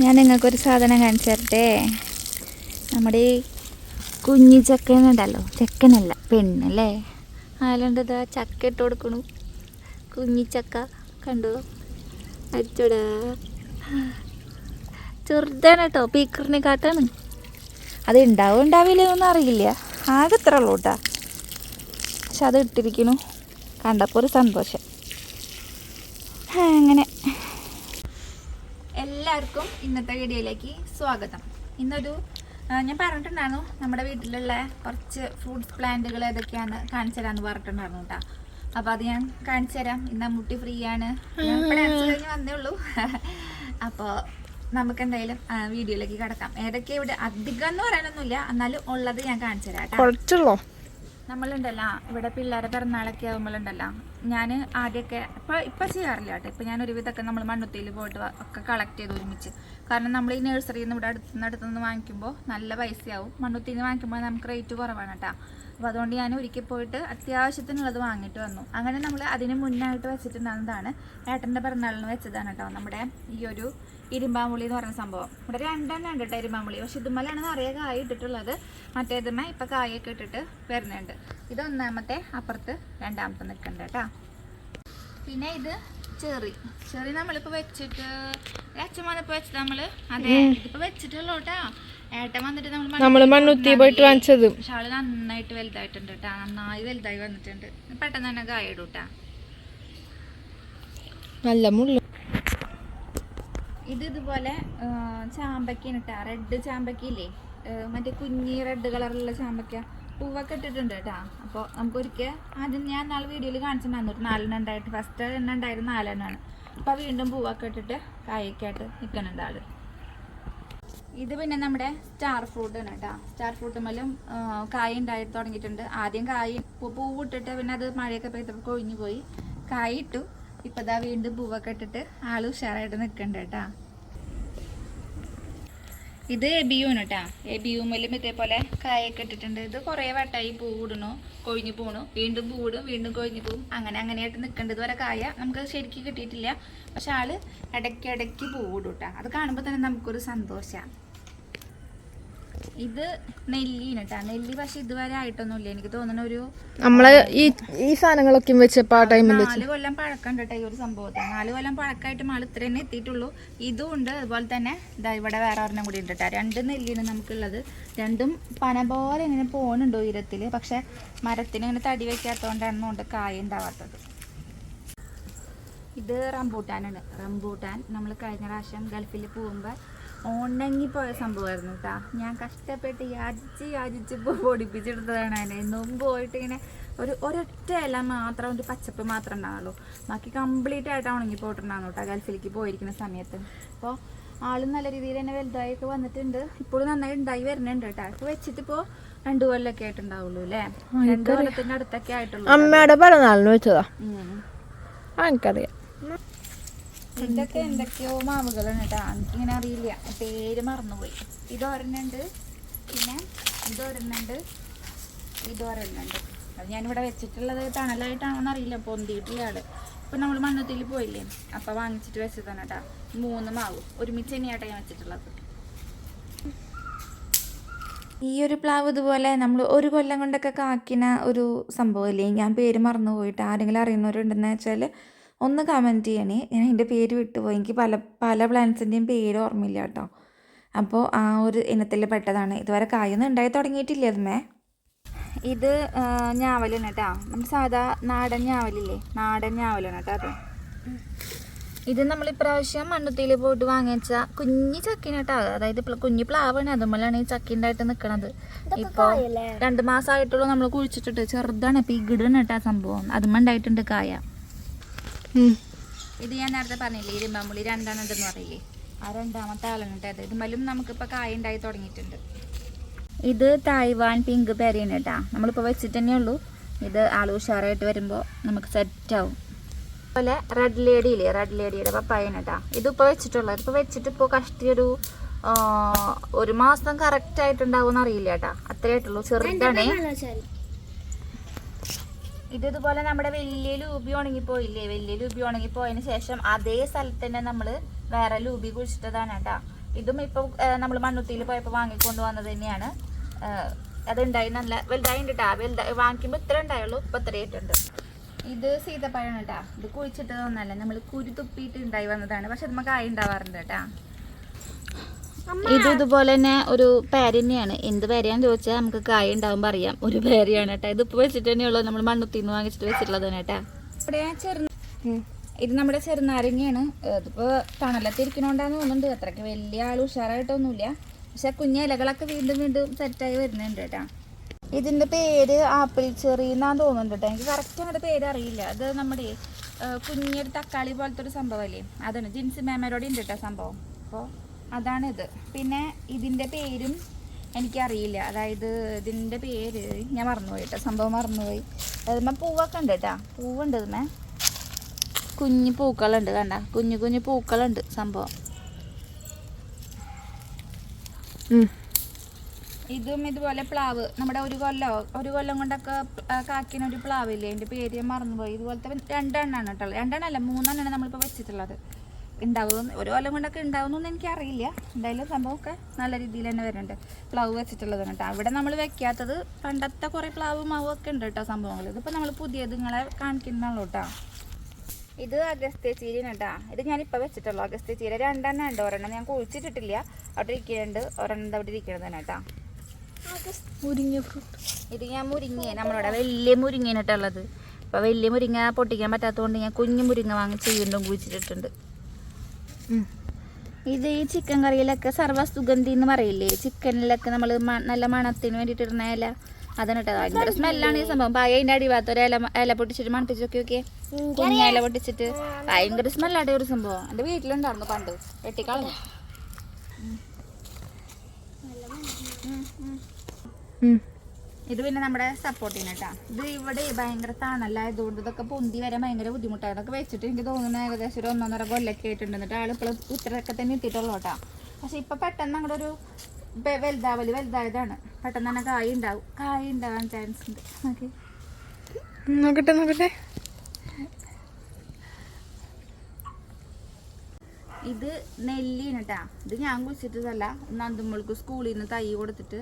ഞാൻ നിങ്ങൾക്കൊരു സാധനം കാണിച്ചു തരട്ടെ നമ്മുടെ ഈ കുഞ്ഞി ചക്കനുണ്ടല്ലോ ചക്കനല്ല പെണ്ണല്ലേ? അതിലുണ്ട് ഇതാ ചക്ക ഇട്ട് കൊടുക്കണു. കുഞ്ഞി ചക്ക കണ്ടു? അടിച്ചോടാ. ചെറുതാണ് കേട്ടോ പീക്കറിനെ കാട്ടാണ്. അത് ഉണ്ടാവും ഉണ്ടാവില്ല ഒന്നും അറിയില്ല. ആകെ ഇത്ര ഉള്ളൂ കേട്ടാ പക്ഷെ അത് ഇട്ടിരിക്കണു. കണ്ടപ്പോൾ ഒരു സന്തോഷം ആ, അങ്ങനെ എല്ലാവർക്കും ഇന്നത്തെ വീഡിയോയിലേക്ക് സ്വാഗതം. ഇന്നൊരു ഞാൻ പറഞ്ഞിട്ടുണ്ടായിരുന്നു നമ്മുടെ വീട്ടിലുള്ള കുറച്ച് ഫ്രൂട്ട്സ് പ്ലാന്റുകൾ ഏതൊക്കെയാണ് കാണിച്ചു തരാമെന്ന് പറഞ്ഞിട്ടുണ്ടായിരുന്നു കേട്ടോ. അപ്പോൾ അത് ഞാൻ കാണിച്ചു തരാം. ഇന്ന് മുട്ടി ഫ്രീ ആണ്. കഴിഞ്ഞ് വന്നേ ഉള്ളൂ. അപ്പോൾ നമുക്ക് എന്തായാലും വീഡിയോയിലേക്ക് കിടക്കാം. ഏതൊക്കെ ഇവിടെ അധികം എന്ന് പറയാനൊന്നുമില്ല. എന്നാലും ഉള്ളത് ഞാൻ കാണിച്ചു തരാം നമ്മളുണ്ടല്ലോ. ഇവിടെ പിള്ളേരെ പിറന്നാളൊക്കെ ആകുമ്പോഴുണ്ടല്ലോ ഞാൻ ആദ്യമൊക്കെ ഇപ്പോൾ ഇപ്പം ചെയ്യാറില്ല കേട്ടോ. ഇപ്പം ഞാൻ ഒരുവിധമൊക്കെ നമ്മൾ മണ്ണുത്തിയിൽ പോയിട്ട് ഒക്കെ കളക്ട് ചെയ്ത് ഒരുമിച്ച്. കാരണം നമ്മൾ ഈ നഴ്സറിയിൽ നിന്ന് ഇവിടെ അടുത്തുനിന്ന് അടുത്തുനിന്ന് വാങ്ങിക്കുമ്പോൾ നല്ല പൈസയാവും. മണ്ണുത്തിയിൽ നിന്ന് വാങ്ങിക്കുമ്പോൾ നമുക്ക് റേറ്റ് കുറവാണ് കേട്ടോ. അപ്പോൾ അതുകൊണ്ട് ഞാൻ ഒരിക്കൽ പോയിട്ട് അത്യാവശ്യത്തിനുള്ളത് വാങ്ങിയിട്ട് വന്നു. അങ്ങനെ നമ്മൾ അതിന് മുന്നായിട്ട് വെച്ചിട്ടുണ്ടാകുന്നതാണ് ഏട്ടന്റെ പിറന്നാളിന് വെച്ചതാണ് കേട്ടോ നമ്മുടെ ഈ ഒരു ഇരുമ്പാമ്പുളി എന്ന് പറയുന്ന സംഭവം. ഇവിടെ രണ്ടെണ്ണം ഉണ്ട് കേട്ടോ ഇരുമ്പാമ്പുളി. പക്ഷെ ഇതുമ്മലാണ് നിറയെ കായ ഇട്ടിട്ടുള്ളത്. മറ്റേതുമ്മ ഇപ്പം കായൊക്കെ ഇട്ടിട്ട് വരുന്നുണ്ട്. ഇത് ഒന്നാമത്തെ അപ്പുറത്ത് രണ്ടാമത്തെ നിൽക്കുന്നുണ്ട് കേട്ടോ പിന്നെ ഇത് ചെറി. ചെറി നമ്മളിപ്പോൾ വെച്ചിട്ട് അച്ഛൻ വന്നപ്പോൾ വെച്ചത് നമ്മൾ അതെ ഇതിപ്പോൾ വെച്ചിട്ടുള്ളൂ കേട്ടോ ഏട്ടൻ വന്നിട്ട് നമ്മൾ മണ്ണുത്തി പോയിട്ട് വാങ്ങിച്ചത്. പക്ഷെ ആൾ നന്നായിട്ട് വലുതായിട്ടുണ്ട് കേട്ടോ നന്നായി വലുതായി വന്നിട്ടുണ്ട്. പെട്ടെന്ന് തന്നെ കായ ഇടൂട്ടാ നല്ല മുള്ള ഇത് ഇതുപോലെ ചാമ്പയ്ക്കാണ് കേട്ടോ റെഡ് ചാമ്പക്കയില്ലേ? മറ്റേ കുഞ്ഞി റെഡ് കളറിലുള്ള ചാമ്പക്ക. പൂവൊക്കെ ഇട്ടിട്ടുണ്ട് കേട്ടോ അപ്പോൾ നമുക്ക് ഒരിക്കൽ ആദ്യം ഞാൻ നാളെ വീഡിയോയിൽ കാണിച്ചിട്ടുണ്ടായിരുന്നു ഒരു നാലെണ്ണം ഉണ്ടായിട്ട് ഫസ്റ്റ് എണ്ണ ഉണ്ടായിരുന്നു നാലെണ്ണമാണ് അപ്പോൾ വീണ്ടും പൂവൊക്കെ ഇട്ടിട്ട് കായൊക്കെ ആയിട്ട് നിൽക്കുന്നുണ്ട് ആൾ. ഇത് പിന്നെ നമ്മുടെ സ്റ്റാർ ഫ്രൂട്ട് ആണ് കേട്ടോ സ്റ്റാർ ഫ്രൂട്ട് മേലും കായ ഉണ്ടായി തുടങ്ങിയിട്ടുണ്ട്. ആദ്യം കായ് പൂ- ഇട്ടിട്ട് പിന്നെ അത് മഴയൊക്കെ പെയ്തപ്പോൾ കൊഴിഞ്ഞു പോയി കായ് ഇട്ടു. ഇപ്പൊ ദാ വീണ്ടും പൂവൊക്കെ ഇട്ടിട്ട് ആൾ ഉഷാറായിട്ട് നിൽക്കണ്ട കേട്ടാ ഇത് എബിയൂണ് കേട്ടാ എബിയൂമലും ഇതേപോലെ കായൊക്കെ ഇട്ടിട്ടുണ്ട്. ഇത് കുറേ വട്ടായി പൂവിടണു കൊഴിഞ്ഞു പോണു. വീണ്ടും പൂവിടും വീണ്ടും കൊഴിഞ്ഞു പോവും. അങ്ങനെ അങ്ങനെയായിട്ട് നിൽക്കേണ്ടത് വരെ കായ നമുക്ക് ശരിക്കും കിട്ടിയിട്ടില്ല. പക്ഷെ ആൾ ഇടയ്ക്കിടയ്ക്ക് ഇടയ്ക്ക് പൂവിടും കേട്ടാ അത് കാണുമ്പോൾ തന്നെ നമുക്കൊരു സന്തോഷമാണ് ഇത് നെല്ലിന് കേട്ടാ നെല്ലി പക്ഷെ ഇതുവരെ ആയിട്ടൊന്നുമില്ല. എനിക്ക് തോന്നുന്ന ഒരു നമ്മൾ ഈ ഈ സാധനങ്ങളൊക്കെ വെച്ചപ്പോ ആ ടൈമിൽ നാല് കൊല്ലം പഴക്കം കേട്ടോ ഈ ഒരു സംഭവത്തിന്. നാല് കൊല്ലം പഴക്കമായിട്ട് മാൾ ഇത്ര തന്നെ എത്തിയിട്ടുള്ളൂ. ഇതും ഉണ്ട്. അതുപോലെ തന്നെ ഇതാ ഇവിടെ വേറെ ഒരെണ്ണം കൂടി ഉണ്ട് കേട്ടോ രണ്ട് നെല്ലിന് നമുക്കുള്ളത്. രണ്ടും പന പോലെ ഇങ്ങനെ പോകുന്നുണ്ട് ഉയരത്തിൽ പക്ഷെ മരത്തിന് ഇങ്ങനെ തടി വെക്കാത്തതുകൊണ്ടാണ് കൊണ്ട് കായ ഉണ്ടാവാത്തത്. ഇത് റംബൂട്ടാനാണ്. റംബൂട്ടാൻ നമ്മൾ കഴിഞ്ഞ പ്രാവശ്യം ഗൾഫിൽ പോകുമ്പോൾ ഉണങ്ങിപ്പോയ സംഭവമായിരുന്നു കേട്ടോ ഞാൻ കഷ്ടപ്പെട്ട് യാചിച്ച് യാചിച്ച് പൊടിപ്പിച്ചെടുത്തതാണ് അതിനെ. മുമ്പ് പോയിട്ട് ഇങ്ങനെ ഒരു ഒരൊറ്റ ഇല മാത്രം ഒരു പച്ചപ്പ് മാത്രം ഉണ്ടാവുള്ളൂ. ബാക്കി കംപ്ലീറ്റ് ആയിട്ട് ഉണങ്ങി പോയിട്ടുണ്ടായിരുന്നു കേട്ടോ ഗൾഫിലേക്ക് പോയിരിക്കുന്ന സമയത്ത്. അപ്പോൾ ആളും നല്ല രീതിയിൽ തന്നെ വലുതായൊക്കെ വന്നിട്ടുണ്ട്. ഇപ്പോഴും നന്നായി ഉണ്ടായി വരുന്നുണ്ട് കേട്ടോ അത് വെച്ചിട്ട് ഇപ്പോൾ രണ്ടു കൊല്ലമൊക്കെ ആയിട്ടുണ്ടാവുള്ളൂ അല്ലേ രണ്ടു കൊല്ലത്തിന്റെ അടുത്തൊക്കെ ആയിട്ടുള്ളൂ അമ്മയുടെ പിറന്നാളിന് വെച്ചതാ. എനിക്കറിയാം. ഇതൊക്കെ എന്തൊക്കെയോ മാവുകളാണ് കേട്ടോ. എനിക്കിങ്ങനെ അറിയില്ല. പേര് മറന്നുപോയി. ഇതൊരെണ്ണുണ്ട്. പിന്നെ ഇതൊരെണ്ണുണ്ട്. ഇതൊരെണ്ണുണ്ട്. അത് ഞാനിവിടെ വെച്ചിട്ടുള്ളത് തണലായിട്ടാണോന്ന് അറിയില്ല. പൊന്തിയിട്ടില്ല ആൾ. ഇപ്പം നമ്മൾ മണ്ണത്തിൽ പോയില്ലേ? അപ്പം വാങ്ങിച്ചിട്ട് വെച്ചതാണ് കേട്ടോ. മൂന്ന് മാവ്. ഒരുമിച്ച് തന്നെയാട്ടോ ഞാൻ വെച്ചിട്ടുള്ളത്. ഈ ഒരു പ്ലാവ് ഇതുപോലെ നമ്മൾ ഒരു കൊല്ലം കൊണ്ടൊക്കെ കാക്കിന ഒരു സംഭവമില്ലേ ഞാൻ പേര് മറന്നു പോയിട്ട് ആരെങ്കിലും അറിയുന്നവരുണ്ടെന്ന് വെച്ചാൽ ഒന്ന് കമന്റ് ചെയ്യണേ. ഞാൻ എന്റെ പേര് വിട്ടുപോയി. എനിക്ക് പല പല പ്ലാന്റ്സിന്റെയും പേര് ഓർമ്മയില്ല കേട്ടോ. അപ്പോൾ ആ ഒരു ഇനത്തിൽ പെട്ടതാണ്. ഇതുവരെ കായൊന്നും ഉണ്ടായി തുടങ്ങിയിട്ടില്ല അതുമേ ഇത് ഞാവലാണ് കേട്ടോ. നമ്മൾ സാധാ നാടൻ ഞാവലില്ലേ? നാടൻ ഞാവലാണ് കേട്ടോ അത്. ഇത് നമ്മൾ ഇപ്രാവശ്യം മണ്ണുത്തിയിൽ പോയിട്ട് വാങ്ങിച്ച കുഞ്ഞു ചക്കിന് കേട്ടോ. അതായത് കുഞ്ഞു പ്ലാവാണ്. അതുമ്പോഴാണ് ഈ ചക്കി ഉണ്ടായിട്ട് നിൽക്കണത് ഇപ്പൊ രണ്ട് മാസമായിട്ടുള്ളൂ നമ്മൾ കുഴിച്ചിട്ടിട്ട്. ചെറുതാണ്. ഇപ്പൊ ഈ ഗിടാണ് കേട്ടോ ആ സംഭവം. അതുമ്മ ഉണ്ടായിട്ടുണ്ട് കായ. ഇത് ഞാൻ നേരത്തെ പറഞ്ഞില്ലേ ഇരുമ്പാമ്പുളി രണ്ടെണ്ണം ഉണ്ടെന്ന് പറയില്ലേ? ആ രണ്ടാമത്തെ ആളാണ് കേട്ടോ ഇത്. മലും നമുക്കിപ്പോൾ കായ ഉണ്ടായി തുടങ്ങിയിട്ടുണ്ട്. ഇത് തായ്വാൻ പിങ്ക് പേരയാണ് കേട്ടാ നമ്മളിപ്പോൾ വെച്ചിട്ട് തന്നെ ഉള്ളൂ. ഇത് ആൾ ഉഷാറായിട്ട് വരുമ്പോൾ നമുക്ക് സെറ്റ് ആവും. അതുപോലെ റെഡ് ലേഡി ഇല്ലേ? റെഡ് ലേഡിയുടെ പപ്പായാണ് കേട്ടാ ഇതിപ്പോൾ വെച്ചിട്ടുള്ളത് ഇപ്പോൾ വെച്ചിട്ട് ഇപ്പോൾ കഷ്ടി ഒരു ഒരു മാസം കറക്റ്റ് ആയിട്ടുണ്ടാവും അറിയില്ല കേട്ടാ അത്രേ ആയിട്ടുള്ളൂ. ചെറുതാണ്. ഇത് ഇതുപോലെ നമ്മുടെ വലിയ ലൂബി ഉണങ്ങിപ്പോയില്ലേ? വലിയ ലൂബി ഉണങ്ങിപ്പോയതിന് ശേഷം അതേ സ്ഥലത്ത് തന്നെ നമ്മൾ വേറെ ലൂബി കുഴിച്ചിട്ടതാണ് കേട്ടാ. ഇതും ഇപ്പൊ നമ്മൾ മണ്ണുത്തിയിൽ പോയപ്പോൾ വാങ്ങിക്കൊണ്ട് വന്നത് തന്നെയാണ്. അത് അതുണ്ടായി നല്ല വലുതായിട്ടുണ്ട് കേട്ടാ വലുതായി വാങ്ങിക്കുമ്പോൾ ഇത്ര ഉണ്ടായുള്ളൂ ഇപ്പൊ ഇത്ര ആയിട്ടുണ്ട്. ഇത് സീതപ്പഴമാണ് കേട്ടാ ഇത് കുഴിച്ചിട്ടതൊന്നല്ല നമ്മൾ കുരു തുപ്പിയിട്ട് ഉണ്ടായി വന്നതാണ്. പക്ഷെ നമുക്ക് ആയി ഉണ്ടാവാറുണ്ട് കേട്ടാ ഇത് ഇതുപോലെ തന്നെ ഒരു പേര തന്നെയാണ്. എന്ത് പേരയാന്ന് ചോദിച്ചാൽ നമുക്ക് കായ ഉണ്ടാവുമ്പോൾ അറിയാം. ഒരു പേരയാണ് കേട്ടോ. ഇതിപ്പോൾ വെച്ചിട്ട് തന്നെയുള്ളൂ. നമ്മൾ മണ്ണുത്തിന്ന് വാങ്ങിച്ചിട്ട് വെച്ചിട്ടുള്ളതാണ് കേട്ടാ. ഇവിടെ ചെറു ഇത് നമ്മുടെ ചെറുനാരങ്ങയാണ്. ഇതിപ്പോൾ തണലത്തിരിക്കണോണ്ടാന്ന് തോന്നുന്നുണ്ട്. അത്രയ്ക്ക് വലിയ ആൾ ഉഷാറായിട്ടൊന്നുമില്ല. പക്ഷെ കുഞ്ഞ ഇലകളൊക്കെ വീണ്ടും വീണ്ടും സെറ്റായി വരുന്നുണ്ട് കേട്ടാ. ഇതിന്റെ പേര് ആപ്പിൾ ചെറി എന്നാന്ന് തോന്നുന്നുണ്ട് കേട്ടോ. എനിക്ക് കറക്റ്റ് അങ്ങോട്ട് പേര് അറിയില്ല. അത് നമ്മുടെ കുഞ്ഞൊരു തക്കാളി പോലത്തെ ഒരു സംഭവമല്ലേ അതാണ് ജിൻസി മാമരോടെ ഉണ്ട് കേട്ടോ സംഭവം. അപ്പോൾ അതാണിത്. പിന്നെ ഇതിന്റെ പേരും എനിക്കറിയില്ല. അതായത് ഇതിന്റെ പേര് ഞാൻ മറന്നുപോയി കേട്ടോ സംഭവം മറന്നുപോയി. അതുമ്പോൾ പൂവൊക്കെ ഉണ്ട് കേട്ടോ പൂവുണ്ട് ഇതുമ്മേ കുഞ്ഞു പൂക്കളുണ്ട് കണ്ട. കുഞ്ഞു കുഞ്ഞു പൂക്കളുണ്ട് സംഭവം. ഇതും ഇതുപോലെ പ്ലാവ്. നമ്മുടെ ഒരു കൊല്ലോ ഒരു കൊല്ലം കൊണ്ടൊക്കെ കാക്കിന് ഒരു പ്ലാവില്ലേ? എന്റെ പേര് ഞാൻ മറന്നുപോയി. ഇതുപോലത്തെ രണ്ടെണ്ണമാണ് കേട്ടോ രണ്ടെണ്ണല്ല മൂന്നെണ്ണമാണ് നമ്മളിപ്പോൾ വെച്ചിട്ടുള്ളത്. ഉണ്ടാവും ഒരു കൊല്ലം കൊണ്ടൊക്കെ ഉണ്ടാവുമെന്നൊന്നും എനിക്കറിയില്ല. എന്തായാലും സംഭവമൊക്കെ നല്ല രീതിയിൽ തന്നെ വരുന്നുണ്ട്. പ്ലാവ് വെച്ചിട്ടുള്ളതാണ് കേട്ടോ. അവിടെ നമ്മൾ വെക്കാത്തത് പണ്ടത്തെ കുറേ പ്ലാവ് മാവൊക്കെ ഉണ്ട് കേട്ടോ സംഭവങ്ങൾ. ഇതിപ്പോൾ നമ്മൾ പുതിയത് നിങ്ങളെ കാണിക്കുന്നുള്ളൂ കേട്ടോ. ഇത് അഗസ്ത്യ ചീരയാണ് കേട്ടോ. ഇത് ഞാനിപ്പോൾ വെച്ചിട്ടുള്ളൂ. അഗസ്ത്യ ചീര രണ്ടെണ്ണം ഉണ്ട്. ഒരെണ്ണം ഞാൻ കുഴിച്ചിട്ടിട്ടില്ല. അവിടെ ഇരിക്കുന്നുണ്ട്. ഒരെണ്ണം അവിടെ ഇരിക്കുന്നത് തന്നെ കേട്ടോ. മുരിങ്ങ ഫ്രൂട്ട് ഇത് ഞാൻ മുരിങ്ങ നമ്മളിവിടെ വലിയ മുരിങ്ങയാണ് കേട്ടുള്ളത് അപ്പോൾ വലിയ മുരിങ്ങ പൊട്ടിക്കാൻ പറ്റാത്തതുകൊണ്ട് ഞാൻ കുഞ്ഞു മുരിങ്ങ വാങ്ങി വീണ്ടും കുഴിച്ചിട്ടിട്ടുണ്ട്. ഇത് ഈ ചിക്കൻ കറിയിലൊക്കെ സർവസുഗന്ധി എന്ന് പറയില്ലേ? ചിക്കനിലൊക്കെ നമ്മൾ നല്ല മണത്തിന് വേണ്ടിയിട്ട് ഇടുന്ന ഇല അതാണ് കേട്ടോ. ഭയങ്കര സ്മെല്ലാണ് ഈ സംഭവം. പായ അതിന്റെ അടിഭാഗത്ത് ഒരു ഇല ഇല പൊട്ടിച്ചിട്ട് മണപ്പിച്ച് നോക്കി നോക്കിയേ. കുഞ്ഞ ഇല പൊട്ടിച്ചിട്ട്. ഭയങ്കര സ്മെല്ലാട്ടെ ഒരു സംഭവം. എന്റെ വീട്ടിലുണ്ടായിരുന്നു പണ്ട്. വെട്ടിക്കളഞ്ഞു. ഇത് പിന്നെ നമ്മുടെ സപ്പോർട്ടിന് കേട്ടാ ഇത് ഇവിടെ ഭയങ്കര തണലായതുകൊണ്ട് ഇതൊക്കെ പൊന്തി വരെ ഭയങ്കര ബുദ്ധിമുട്ടാണ്. ഇതൊക്കെ വെച്ചിട്ട് എനിക്ക് തോന്നുന്നു ഏകദേശം ഒരു ഒന്നൊന്നര കൊല്ലൊക്കെ ആയിട്ടുണ്ട്. എന്നിട്ട് ആൾ ഇപ്പോൾ ഇത്രയൊക്കെ തന്നെ എത്തിയിട്ടുള്ളൂ കേട്ടോ പക്ഷെ ഇപ്പൊ പെട്ടെന്ന് അങ്ങോട്ട് ഒരു വലുതാവൽ വലുതായതാണ്. പെട്ടെന്ന് തന്നെ കായ ഉണ്ടാവും കായ ഉണ്ടാവാൻ ചാൻസ് ഉണ്ട്. ഓക്കെ നോക്കട്ടെ നോക്കട്ടെ. ഇത് നെല്ലിന് കേട്ടാ ഇത് ഞാൻ കുഴിച്ചിട്ടതല്ല. നന്ദുമ്മൾക്ക് സ്കൂളിൽ നിന്ന് തൈ കൊടുത്തിട്ട്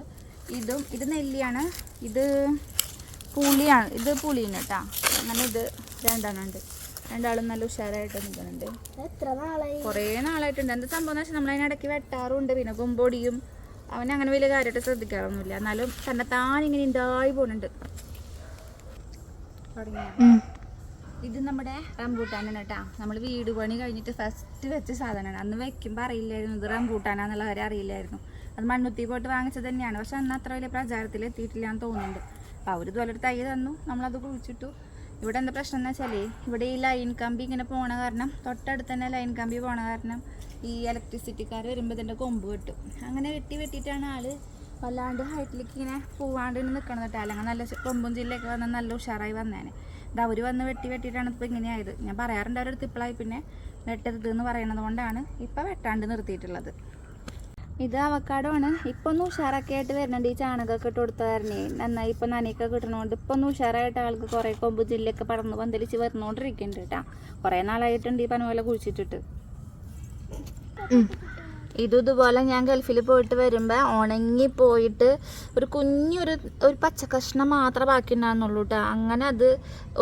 ഇതും ഇത് നെല്ലിയാണ്. ഇത് പുളിയാണ്. ഇത് പുളിയാണ് കേട്ടാ. അങ്ങനെ ഇത് രണ്ടെണ്ണം ഉണ്ട്. രണ്ടാളും നല്ല ഉഷാറായിട്ട് നിൽക്കുന്നുണ്ട്. എത്ര നാളായി? കുറേ നാളായിട്ടുണ്ട്. എന്താ സംഭവം എന്ന് വെച്ചാൽ നമ്മളതിനിടയ്ക്ക് വെട്ടാറുണ്ട്. പിന്നെ കൊമ്പൊടിയും അവൻ അങ്ങനെ വലിയ കാര്യമായിട്ട് ശ്രദ്ധിക്കാറൊന്നുമില്ല. എന്നാലും തന്നെ താനിങ്ങനെ ഇങ്ങനെ ഉണ്ടായി പോകുന്നുണ്ട് ഇത് നമ്മുടെ റംബൂട്ടാനാണ് കേട്ടാ. നമ്മൾ വീട് പണി കഴിഞ്ഞിട്ട് ഫസ്റ്റ് വെച്ച സാധനമാണ്. അന്ന് വെക്കുമ്പോൾ അറിയില്ലായിരുന്നു. ഇത് റംബൂട്ടാനാന്നുള്ള കാര്യം അറിയില്ലായിരുന്നു. അത് മണ്ണുത്തി പോയിട്ട് വാങ്ങിച്ചത് തന്നെയാണ്. പക്ഷെ അന്ന് അത്ര വലിയ പ്രചാരത്തിൽ എത്തിയിട്ടില്ല എന്ന് തോന്നുന്നുണ്ട്. അപ്പോൾ അവർ ഇതുപോലെ ഒരു തൈ തന്നു. നമ്മളത് കുഴിച്ചിട്ടു. ഇവിടെ എന്താ പ്രശ്നം എന്ന് വെച്ചാൽ ഇവിടെ ഈ ലൈൻ കമ്പി ഇങ്ങനെ പോണ കാരണം തൊട്ടടുത്ത് തന്നെ ലൈൻ കമ്പി പോണ കാരണം ഈ ഇലക്ട്രിസിറ്റിക്കാർ വരുമ്പോൾ ഇതിന്റെ കൊമ്പ് വെട്ടും. അങ്ങനെ വെട്ടി വെട്ടിയിട്ടാണ് ആൾ വല്ലാണ്ട് ഹൈറ്റിലേക്ക് ഇങ്ങനെ പോവാണ്ട് നിൽക്കണം കേട്ടോ. അല്ലെങ്കിൽ നല്ല കൊമ്പും ജില്ലയൊക്കെ വന്നാൽ നല്ല ഉഷാറായി വന്നേനെ. ഇത് അവർ വന്ന് വെട്ടി വെട്ടിയിട്ടാണ് ഇപ്പോൾ ഇങ്ങനെയായത് ഞാൻ പറയാറുണ്ട് അവരെടുത്ത് ഇപ്പോഴായി പിന്നെ വെട്ടരുത് എന്ന് പറയണത് കൊണ്ടാണ് ഇപ്പം വെട്ടാണ്ട് നിർത്തിയിട്ടുള്ളത്. ഇത് അവക്കാടോ ആണ് ഇപ്പൊ ഒന്ന് ഉഷാറൊക്കെ ആയിട്ട് വരുന്നുണ്ട് ഈ ചാണകമൊക്കെ ഇട്ട് കൊടുത്ത കാരണേ നന്നായി ഇപ്പൊ നനയൊക്കെ കിട്ടണോണ്ട് ഇപ്പൊ ഒന്ന് ഉഷാറായിട്ട് ആൾക്ക് കുറെ കൊമ്പ് ജില്ലൊക്കെ പടർന്ന് പന്തലിച്ച് വരുന്നോണ്ടിരിക്കുന്നുണ്ട് കേട്ടാ കുറെ നാളായിട്ടുണ്ട് ഈ പന കുഴിച്ചിട്ടിട്ട്. ഇത് ഇതും ഇതുപോലെ ഞാൻ ഗൾഫിൽ പോയിട്ട് വരുമ്പോൾ ഉണങ്ങി പോയിട്ട് ഒരു കുഞ്ഞൊരു ഒരു പച്ച കഷ്ണം മാത്രമേ ബാക്കി ഉണ്ടാകുന്നുള്ളൂ കേട്ടോ അങ്ങനെ അത്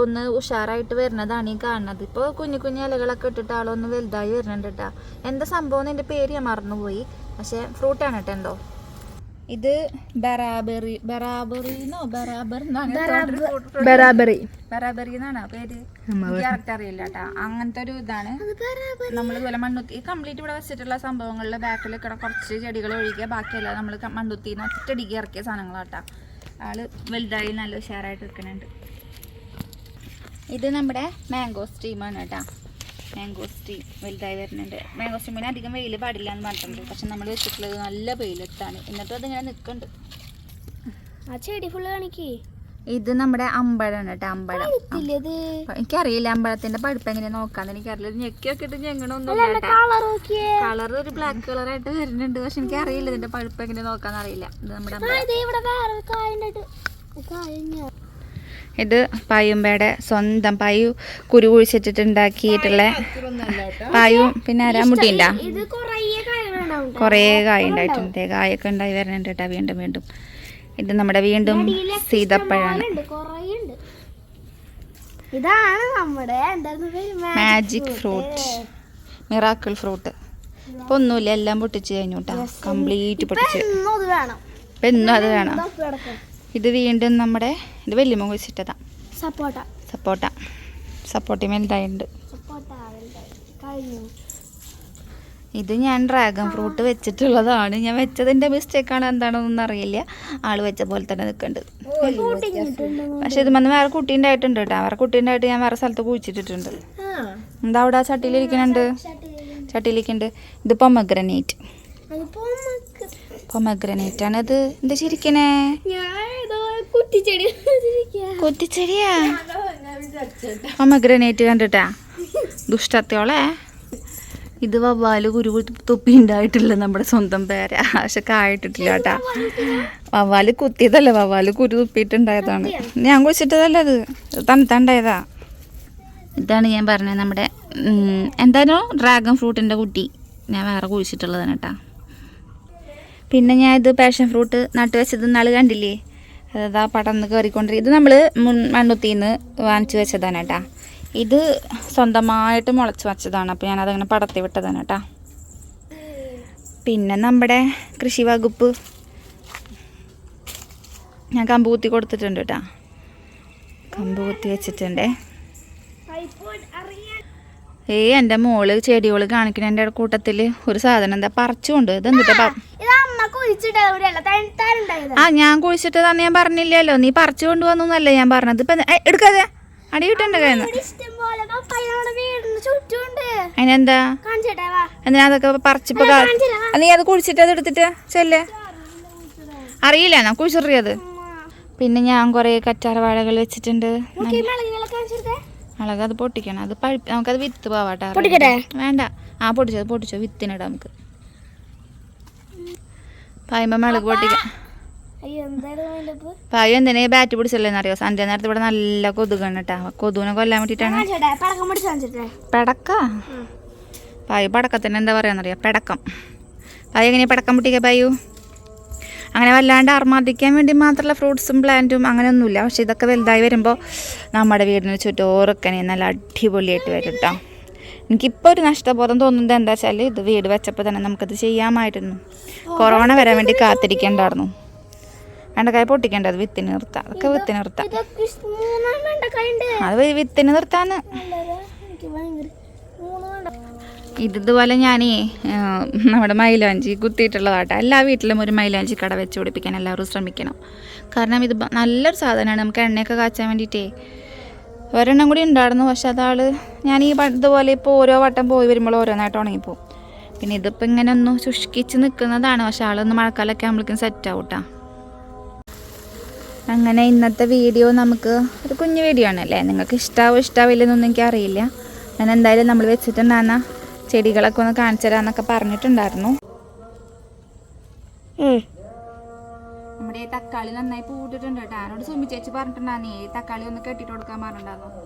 ഒന്ന് ഉഷാറായിട്ട് വരുന്നതാണ് ഈ കാണുന്നത്. ഇപ്പോൾ കുഞ്ഞു കുഞ്ഞു ഇലകളൊക്കെ ഇട്ടിട്ട് ആളൊന്ന് വലുതായി വരുന്നുണ്ട് കേട്ടോ എന്താ സംഭവം എന്റെ പേര് ഞാൻ മറന്നുപോയി. പക്ഷേ ഫ്രൂട്ടാണ് കേട്ടോ എന്തോ. ഇത് ബറാബറി ബറാബറി എന്നോ ബറാബർ ബറാബറി. ബറാബറി എന്നാണ് പേര്? കറക്റ്റ് അറിയില്ല കേട്ടാ അങ്ങനത്തെ ഒരു ഇതാണ്. നമ്മൾ ഇതുപോലെ മണ്ണുത്തി കംപ്ലീറ്റ് ഇവിടെ വെച്ചിട്ടുള്ള സംഭവങ്ങളിൽ ബാക്കിൽ കുറച്ച് ചെടികൾ ഒഴിക്കുക ബാക്കിയല്ല നമ്മൾ മണ്ണുത്തിന്ന് ഒറ്റടിക്ക് ഇറക്കിയ സാധനങ്ങളാട്ടാ ആൾ വലുതായി നല്ല ഉഷാറായിട്ട് നിൽക്കുന്നുണ്ട് ഇത് നമ്മുടെ മാംഗോ സ്ട്രീമാണ് കേട്ടാ മാംഗോ സ്ട്രീം വലുതായി വരുന്നുണ്ട്. മാംഗോസ്റ്റീൻ പിന്നെ അധികം വെയിൽ പാടില്ല എന്ന് പറഞ്ഞിട്ടുണ്ട്. പക്ഷെ നമ്മൾ വെച്ചിട്ടുള്ളത് നല്ല വെയിലെത്താണ്. എന്നിട്ടും അതിങ്ങനെ നിൽക്കുന്നുണ്ട്. ആ ചെടി ഫുള്ള് കാണിക്കേ. ഇത് നമ്മുടെ അമ്പഴമാണ് കേട്ടോ അമ്പഴം. എനിക്കറിയില്ല അമ്പഴത്തിന്റെ പഴുപ്പ് എങ്ങനെ നോക്കാന്ന്. എനിക്കറിയില്ല. ഞെക്കി നോക്കിയിട്ട് ഞെങ്ങണൊന്നും കളർ ഒരു ബ്ലാക്ക് കളർ ആയിട്ട് വരുന്നുണ്ട്. പക്ഷെ എനിക്കറിയില്ല ഇതിന്റെ പഴുപ്പ് എങ്ങനെ നോക്കാന്ന് അറിയില്ല. ഇത് നമ്മുടെ. ഇത് പായുമ്പയുടെ സ്വന്തം പായു കുരു കുഴിച്ചിട്ടുണ്ടാക്കിയിട്ടുള്ള പായു പിന്നെ ആരാ മുടിയുണ്ട ഇത് കൊറേ കായ ഉണ്ടായിട്ടുണ്ട് കായൊക്കെ ഉണ്ടായി വരുന്നുണ്ട് കേട്ടോ വീണ്ടും വീണ്ടും. ഇത് നമ്മുടെ വീണ്ടും സീതപ്പഴാണ്. ഇതാണ് നമ്മുടെ മാജിക് ഫ്രൂട്ട് മിറാക്കിൾ ഫ്രൂട്ട് ഇപ്പൊ ഒന്നുമില്ല. എല്ലാം പൊട്ടിച്ച് കഴിഞ്ഞു കേട്ടോ. കംപ്ലീറ്റ് പൊട്ടിച്ച്. എന്നും അത് വേണം. ഇപ്പൊ എന്നും അത് വേണം. ഇത് വീണ്ടും നമ്മുടെ ഇത് വലിയ കുഴിച്ചിട്ടതാ. സപ്പോട്ട. സപ്പോട്ട. സപ്പോട്ട കഴിഞ്ഞു. ഇത് ഞാൻ ഡ്രാഗൺ ഫ്രൂട്ട് വെച്ചിട്ടുള്ളതാണ്. ഞാൻ വെച്ചതിന്റെ മിസ്റ്റേക്കാണ് എന്താണെന്നൊന്നും അറിയില്ല. ആൾ വെച്ച പോലെ തന്നെ നിൽക്കുന്നുണ്ട് പക്ഷെ ഇത് വന്ന് വേറെ കുട്ടി ഉണ്ടായിട്ടുണ്ട് കേട്ടോ. വേറെ കുട്ടി ഉണ്ടായിട്ട് ഞാൻ വേറെ സ്ഥലത്ത് കുഴിച്ചിട്ടിട്ടുണ്ട്. എന്താ അവിടെ ആ ചട്ടിയിലിരിക്കുന്നുണ്ട് ചട്ടിയിലിരിക്കുന്നുണ്ട് ഇത് പൊമഗ്രനേറ്റ് പൊമഗ്രനേറ്റ് ആണ് ഇത് എന്താ വെച്ചിരിക്കാ. കൊത്തിച്ചെടിയാ പൊമഗ്രനേറ്റ് കണ്ടിട്ടാ? ദുഷ്ടത്തോളെ ഇത് വവ്വാൽ കുരു തുപ്പി ഉണ്ടായിട്ടില്ല നമ്മുടെ സ്വന്തം പേര. പക്ഷെ കായിട്ടിട്ടില്ല കേട്ടാ. വവ്വാൽ? കുത്തിയതല്ല. വവ്വാൽ കുരു തുപ്പിയിട്ടുണ്ടായതാണ്. ഞാൻ കുഴിച്ചിട്ടതല്ല അത്? തണുത്തുണ്ടായതാ ഇതാണ് ഞാൻ പറഞ്ഞത് നമ്മുടെ എന്തായാലും ഡ്രാഗൺ ഫ്രൂട്ടിന്റെ കുട്ടി. ഞാൻ വേറെ കുഴിച്ചിട്ടുള്ളതാണ് കേട്ടാ. പിന്നെ ഞാൻ ഇത് പാഷൻ ഫ്രൂട്ട് നട്ട് വെച്ചത് നാൾ കണ്ടില്ലേ? അതാ പടർന്ന് കയറിക്കൊണ്ടിരിക്കും ഇത് നമ്മൾ മണ്ണുത്തിന്ന് വാങ്ങിച്ചു വെച്ചതാണ് കേട്ടാ. ഇത് സ്വന്തമായിട്ട് മുളച്ച് വച്ചതാണ്. അപ്പോൾ ഞാനതങ്ങനെ പടത്തി വിട്ടതാണ് കേട്ടാ. പിന്നെ നമ്മുടെ കൃഷി വകുപ്പ് ഞാൻ കമ്പ് കൊടുത്തിട്ടുണ്ട് കേട്ടാ. കമ്പ് കുത്തി വെച്ചിട്ടുണ്ടേ. ഏയ് എന്റെ മോൾ ചെടികൾ കാണിക്കണ എന്റെ കൂട്ടത്തിൽ ഒരു സാധനം എന്താ പറിച്ചുകൊണ്ട് ഇതെന്തിട്ടാ ആ ഞാൻ കുഴിച്ചിട്ടതാന്ന് ഞാൻ പറഞ്ഞില്ലല്ലോ. നീ പറിച്ചു കൊണ്ടുവന്നല്ലേ ഞാൻ പറഞ്ഞത്. ഇപ്പൊ എടുക്കാതെ. അടി കിട്ടണ്ട അതിനെന്താ? എന്നാ അതൊക്കെ പറിച്ചിപ്പോ നീ അത് കുഴിച്ചിട്ട് അത് എടുത്തിട്ട് ചെല്ലേ. അറിയില്ല ഞാൻ കുഴിച്ചറിയത് പിന്നെ ഞാൻ കുറേ കറ്റാർ വാഴകൾ വെച്ചിട്ടുണ്ട് മുളക് അത് പൊട്ടിക്കണം. അത് പഴുപ്പ് നമുക്കത് വിത്ത് പോവാട്ടെ? വേണ്ട. ആ പൊട്ടിച്ചോ അത് പൊട്ടിച്ചോ. വിത്തിനിടാം നമുക്ക്. മുളക് പൊട്ടിക്കാം പായ എന്തിനാ ബാറ്റ് പിടിച്ചല്ലേന്ന് അറിയോ നേരത്തെ ഇവിടെ നല്ല കൊതുകാണ് കേട്ടാ കൊതുകിനെ കൊല്ലാൻ വേണ്ടിട്ടാണ് പെടക്ക പായു പടക്കത്തിന് എന്താ പറയാന്നറിയാം? പെടക്കം. പായ എങ്ങനെയാ പടക്കം പൊട്ടിക്കുക പായു? അങ്ങനെ വല്ലാണ്ട് അർമാദിക്കാൻ വേണ്ടി മാത്രമല്ല ഫ്രൂട്ട്സും പ്ലാന്റും അങ്ങനെയൊന്നുമില്ല. പക്ഷെ ഇതൊക്കെ വലുതായി വരുമ്പോൾ നമ്മുടെ വീടിന് ചുറ്റോറക്കനെ നല്ല അടിപൊളിയായിട്ട് വരും കേട്ടോ എനിക്കിപ്പോൾ ഒരു നഷ്ടബോധം തോന്നുന്നത് എന്താ വെച്ചാൽ ഇത് വീട് വെച്ചപ്പോൾ തന്നെ നമുക്കത് ചെയ്യാമായിരുന്നു. കൊറോണ വരാൻ വേണ്ടി കാത്തിരിക്കേണ്ടായിരുന്നു. വെണ്ടക്കായ പൊട്ടിക്കേണ്ടത് വിത്തിന് നിർത്താം അതൊക്കെ വിത്തിന് നിർത്താം അത് വിത്തിന് നിർത്താന്ന്. ഇതുപോലെ ഞാനേ നമ്മുടെ മൈലാഞ്ചി കുത്തിയിട്ടുള്ളതാട്ടെ. എല്ലാ വീട്ടിലും ഒരു മൈലാഞ്ചി കട വെച്ച് പിടിപ്പിക്കാൻ എല്ലാവരും ശ്രമിക്കണം. കാരണം ഇത് നല്ലൊരു സാധനമാണ്. നമുക്ക് എണ്ണയൊക്കെ കാച്ചാൻ വേണ്ടിയിട്ടേ. ഒരെണ്ണം കൂടി ഉണ്ടായിരുന്നു. പക്ഷെ അതാൾ ഞാൻ ഈ ഇതുപോലെ ഇപ്പോൾ ഓരോ വട്ടം പോയി വരുമ്പോൾ ഓരോന്നായിട്ട് ഉണങ്ങിപ്പോവും. പിന്നെ ഇതിപ്പോൾ ഇങ്ങനെ ഒന്ന് ശുഷ്കിച്ച് നിൽക്കുന്നതാണ് പക്ഷെ ആളൊന്ന് മഴക്കാലമൊക്കെ ആകുമ്പോഴേക്കും സെറ്റ് ആവൂട്ടാ. അങ്ങനെ ഇന്നത്തെ വീഡിയോ നമുക്ക് ഒരു കുഞ്ഞു വീഡിയോ ആണല്ലേ നിങ്ങൾക്ക് ഇഷ്ടാവോ ഇഷ്ടാവില്ലെന്നൊന്നും എനിക്കറിയില്ല ഞാൻ എന്തായാലും നമ്മൾ വെച്ചിട്ടുണ്ടാകുന്ന ചെടികളൊക്കെ ഒന്ന് കാണിച്ചു തരാന്നൊക്കെ പറഞ്ഞിട്ടുണ്ടായിരുന്നു. നമ്മുടെ തക്കാളി നന്നായി പൂട്ടിട്ടുണ്ട് കേട്ടോ. എന്നോട് സുമി ചേച്ചി പറഞ്ഞിട്ടുണ്ടായിരുന്നു ഈ തക്കാളി ഒന്ന് കെട്ടിട്ട് കൊടുക്കാൻ പറഞ്ഞിട്ടുണ്ടായിരുന്നു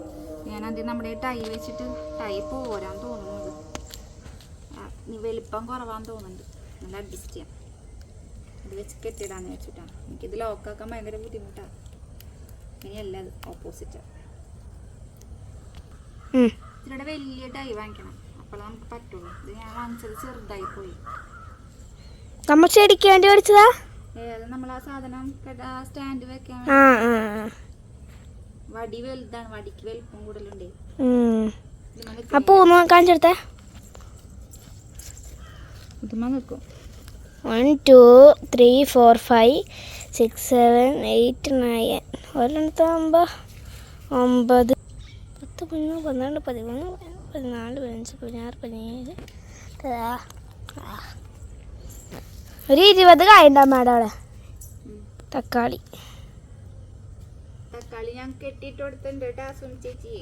ഞാൻ ആദ്യം നമ്മുടെ ടൈ വെച്ചിട്ട് ടൈ പോരാൻ തോന്നുന്നത് നീ വലിപ്പം കുറവാന്ന് തോന്നുന്നുണ്ട്. നല്ല അഡ്ജസ്റ്റ് ചെയ്യാം. ഇത് വെച്ച് കെട്ടിടാന്ന് വെച്ചിട്ടാണ് എനിക്കിത് ലോക്കാക്കാൻ ഭയങ്കര ബുദ്ധിമുട്ടാണ് ഇനിയല്ല അത് ഓപ്പോസിറ്റ് ഇതിലൂടെ വലിയ ടൈ വാങ്ങിക്കണം. അപ്പോഴേ നമുക്ക് പറ്റുള്ളൂ. ഇത് ഞാൻ വാങ്ങിച്ചത് ചെറുതായി പോയി. നമ്മൾ ചെടിക്ക് വേണ്ടി മേടിച്ചതാ? നമ്മൾ ആ സാധനം സ്റ്റാൻഡ് വെക്കാൻ. വടി വലുതാണ് വടിക്ക് വലിപ്പം കൂടുതലുണ്ട്. ഉം. ഇതുമ്മ ആ പൂന്ന് കാണിച്ചെടുത്തേ. ഇതുമ്മ നിൽക്കും. One two three four five six seven eight nine ഒരെണ്ണത്താകുമ്പോൾ ഒമ്പത് പത്ത് പതിനൊന്ന് പന്ത്രണ്ട് പതിമൂന്ന് പതിനാല് പതിനഞ്ച് പതിനാറ് പതിനേഴ്. ഒരു ഇരുപത് കായ ഉണ്ടാവും മാഡം അവിടെ. തക്കാളി. തക്കാളി ഞാൻ കെട്ടിട്ട് കൊടുത്തിട്ടുണ്ട് കേട്ടോ സുനി ചേച്ചി.